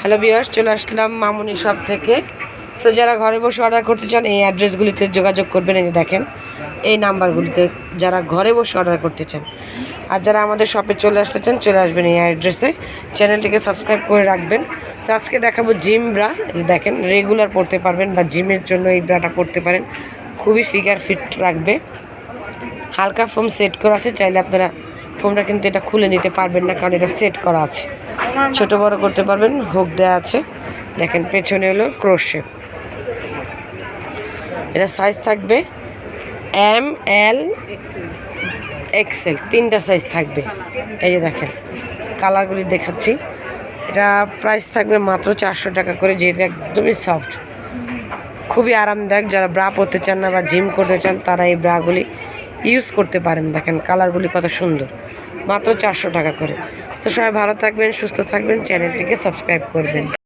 Hello বিয়ার্স চলে আসলাম মামুনি shop থেকে। So যারা ঘরে বসে অর্ডার করতে চান, এই অ্যাড্রেসগুলিতে যোগাযোগ করবেন। এই দেখেন, এই নাম্বারগুলিতে যারা ঘরে বসে অর্ডার করতে চান আর যারা আমাদের শপে চলে আসতে চান, চলে আসবেন এই অ্যাড্রেসে চ্যানেলটিকে সাবস্ক্রাইব করে রাখবেন। সো আজকে দেখাবো জিম ব্রা দেখেন রেগুলার পড়তে পারবেন বা জিমের জন্য এই ব্রাটা পড়তে পারেন। খুবই ফিগার ফিট রাখবে। হালকা ফোম সেট করা আছে, চাইলে আপনারা ফোমটা কিন্তু এটা খুলে নিতে পারবেন না, কারণ এটা সেট করা আছে। ছোট বড় করতে পারবেন হুক দেওয়া আছে। দেখেন, পেছনে হলো ক্রোশ এটা সাইজ থাকবে এম এল এক্সেল তিনটা সাইজ থাকবে। এই যে দেখেন কালারগুলি দেখাচ্ছি। এটা প্রাইস থাকবে মাত্র চারশো টাকা করে যেটা একদমই সফট খুবই আরামদায়ক, যারা ব্রা পরতে চান না বা জিম করতে চান, তারা এই ব্রাগুলি ইউজ করতে পারেন। দেখেন কালারগুলি কত সুন্দর। মাত্র চারশো টাকা করে। তো সবাই ভালো থাকবেন সুস্থ থাকবেন চ্যানেলটিকে সাবস্ক্রাইব করবেন।